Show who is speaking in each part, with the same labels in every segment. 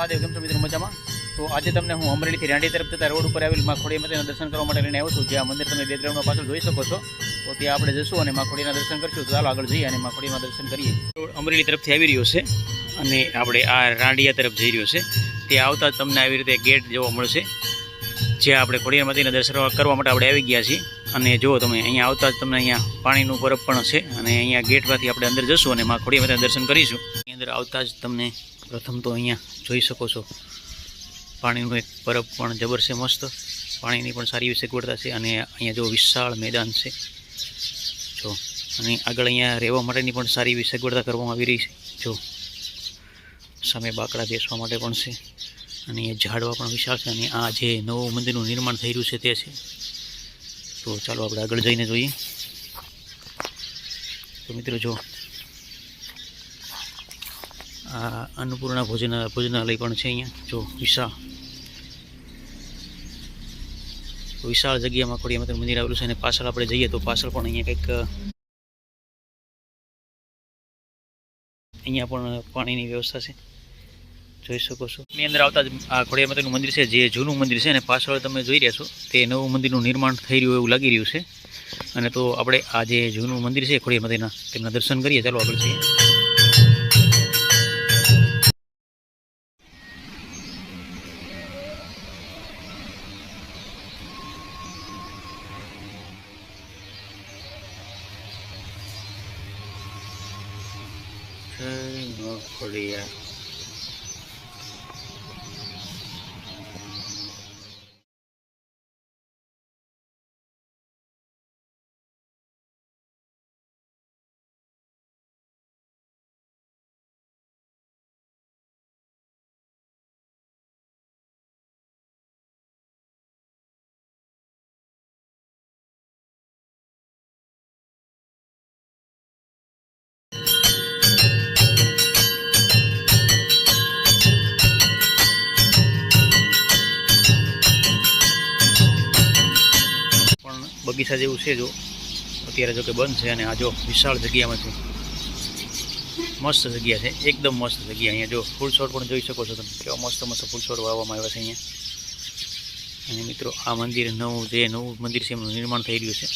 Speaker 1: મહાદેવ, કેમ છો મિત્રો? મજામાં? તો આજે તમને હું અમરેલીથી રાંડી તરફ જતા રોડ ઉપર આવેલ માખોડી માતાના દર્શન કરવા માટે લઈને આવ્યો છું, જ્યાં મંદિર તમે બેકગ્રાઉન્ડમાં પાછળ જોઈ શકો છો. તો ત્યાં આપણે જશું અને માખોડીના દર્શન કરશું. તો ચાલો આગળ જઈએ અને માખોડીમાં દર્શન કરીએ. તો અમરેલી તરફથી આવી રહ્યો છે અને આપણે આ રાંડિયા તરફ જઈ રહ્યો છે. ત્યાં આવતા જ તમને આવી રીતે ગેટ જોવા મળશે, જ્યાં આપણે ખોડિયાર માતાના દર્શન કરવા માટે આપણે આવી ગયા છીએ. અને જુઓ તમે, અહીંયા આવતા જ તમને અહીંયા પાણીનું બરફ પણ છે અને અહીંયા ગેટમાંથી આપણે અંદર જશું અને માં ખોડિયાર દર્શન કરીશું. અંદર આવતા જ તમને પ્રથમ તો અહીંયા જોઈ શકો છો. પાણીનું એક પરબ પણ જબર છે મસ્ત. પાણીની પણ સારી એવી સગવડતા છે અને અહીંયા જો વિશાળ મેદાન છે. જો, અને આગળ અહીંયા રહેવા માટેની પણ સારી એવી સગવડતા કરવામાં આવી રહી છે. જો, સામે બાકડા બેસવા માટે પણ છે. અને એ ઝાડવા પણ વિશાળ છે અને આ જે નવું મંદિરનું નિર્માણ થઈ રહ્યું છે તે છે. તો ચાલો આપણે આગળ જઈને જોઈએ. તો મિત્રો જો આ અન્નપૂર્ણા ભોજન, ભોજનાલય પણ છે અહીંયા, જો વિશાળ. વિશાળ જગ્યામાં ખોડિયા માતાનું મંદિર આવેલું છે અને પાછળ આપણે જઈએ તો પાછળ પણ અહીંયા કંઈક, અહીંયા પણ પાણીની વ્યવસ્થા છે. જોઈ શકો છો. એની અંદર આવતા જ આ ખોડિયા માતાનું મંદિર છે, જે જૂનું મંદિર છે અને પાછળ તમે જોઈ રહ્યા છો તે નવું મંદિરનું નિર્માણ થઈ રહ્યું એવું લાગી રહ્યું છે. અને તો આપણે આ જે જૂનું મંદિર છે ખોડિયા માતાના તેમના દર્શન કરીએ. ચાલો આપણે જઈએ. જય બગીચા જેવું છે જો. અત્યારે જો કે બંધ છે અને આ જો વિશાળ જગ્યામાં છે મસ્ત જગ્યા છે. એકદમ મસ્ત જગ્યા અહીંયા જો. ફૂલ છોડ પણ જોઈ શકો છો તમે. કેવા મસ્ત મસ્ત ફૂલ છોડ વાવવામાં આવ્યા છે અહીંયા. અને મિત્રો, આ મંદિર નવું જે નવું મંદિર છે એમનું નિર્માણ થઈ રહ્યું છે.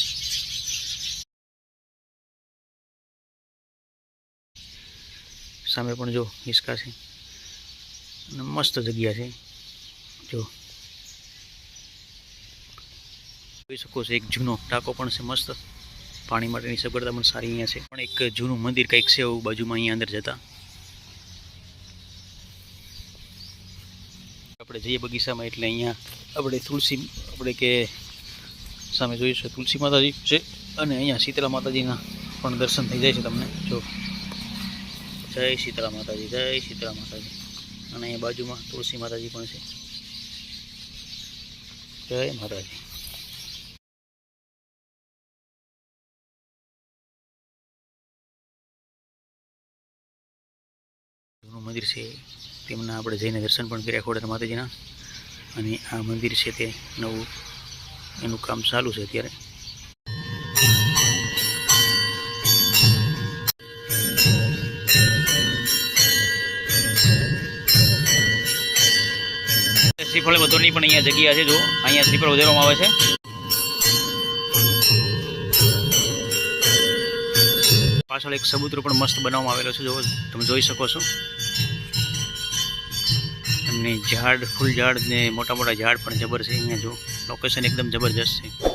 Speaker 1: સામે પણ જો હિસકા છે. મસ્ત જગ્યા છે. જો જોઈ શકો છો, એક જૂનો ટાંકો પણ છે મસ્ત. પાણી માટેની સગવડતા પણ સારી અહીંયા છે. પણ એક જૂનું મંદિર કંઈક છે એવું બાજુમાં અહીંયા અંદર જતા. આપણે જઈએ બગીચામાં એટલે અહીંયા આપણે તુલસી, આપણે કે સામે જોઈશું તુલસી માતાજી છે અને અહીંયા શીતળા માતાજીના પણ દર્શન થઈ જાય છે તમને. જો. જય શીતળા માતાજી, જય શીતળા માતાજી. અને અહીંયા બાજુમાં તુલસી માતાજી પણ છે. જય માતાજી. જૂનું મંદિર છે, તેમના આપણે જઈને દર્શન પણ કર્યા ખોડર માતાજીના. અને આ મંદિર છે તે નવું, એનું કામ ચાલુ છે અત્યારે. શ્રીફળ વધુની પણ અહીંયા જગ્યા છે, જો. અહીંયા શ્રીફળ વધારવામાં આવે છે. પાછળ એક સબૂતરો પણ મસ્ત બનાવવામાં આવેલો છે. જો તમે જોઈ શકો છો. અને ઝાડ, ફૂલ ઝાડ ને મોટા મોટા ઝાડ પણ જબર છે અહીંયા જો લોકેશન એકદમ જબરજસ્ત છે.